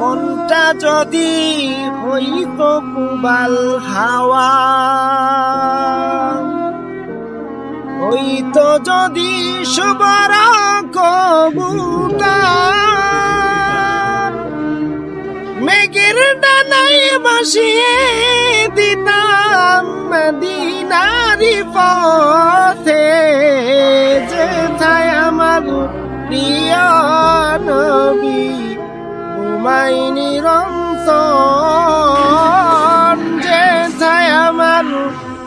মনটা যদি হইতো কুবাল হাওয়া, হইতো যদি সুবর কবুতার, মেঘের ডানায় বসিয়ে দিতাম মদিনারি পথে, যেথায় আমার প্রিয় নবী। ঘুমাই নিরন্তর যেথায় আমার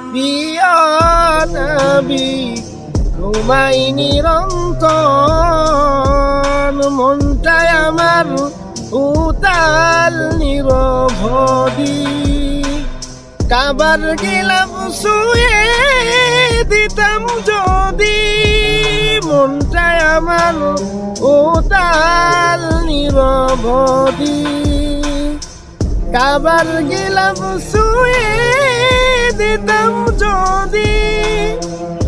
প্রিয় নবী ঘুমাই মনটায় আমার উতাল নিরভদি কাবার গেলাম শুয়ে নিরভদি কাবার গেলাম শুয়ে দিতাম যদি।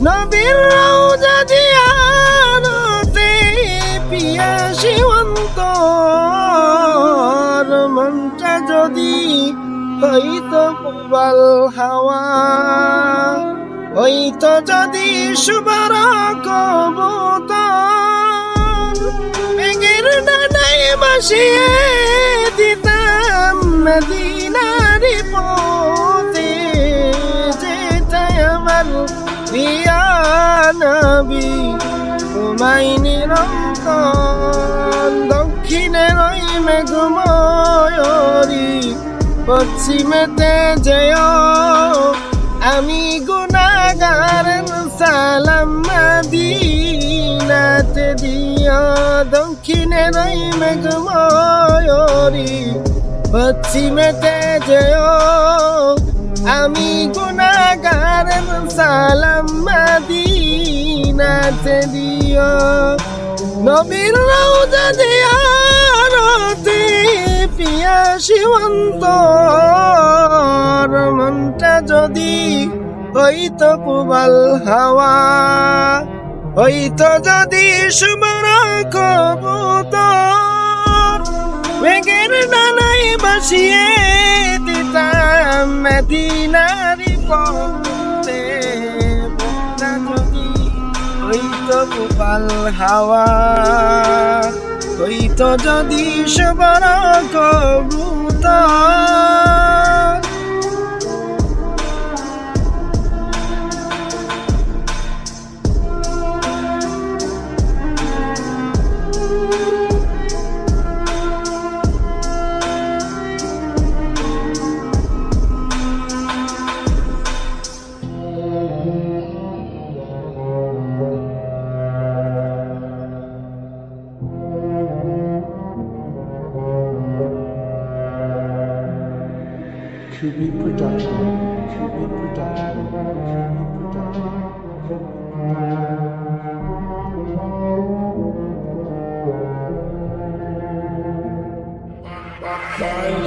নবীর রওজা জিয়ারতে পিয়াসি অন্তর মনটা যদি হইতো পুবাল হাওয়া। হইতো যদি সুবর কবুতর বাসিয়ে দিতাম মদিনারি পথে যেটাই আমার নবী তোমায় দক্ষিণে রই মেঘময়রি পশ্চিমেতে যেয় আমি গুনাগার সালাম মদিনাতে দিও দক্ষিণে রই মেঘময়রি পশ্চিমেতে যেয় আমি গুনাগার সালাম মদিনাতে দিও নবীর রওজা জিয়ারতে পিয়াসি অন্তর, মনটা যদি হইতো কুবাল হাওয়া। হইতো যদি সুবর কবুতর। মেঘের ডানাই বাসিয়ে দিতাম মেদিনারি পথে মনটা যদি হইতো কুবাল হাওয়া। হইতো যদি সবার কবুতর। Tubi Production. Tubi Production. Tubi Production. Bye.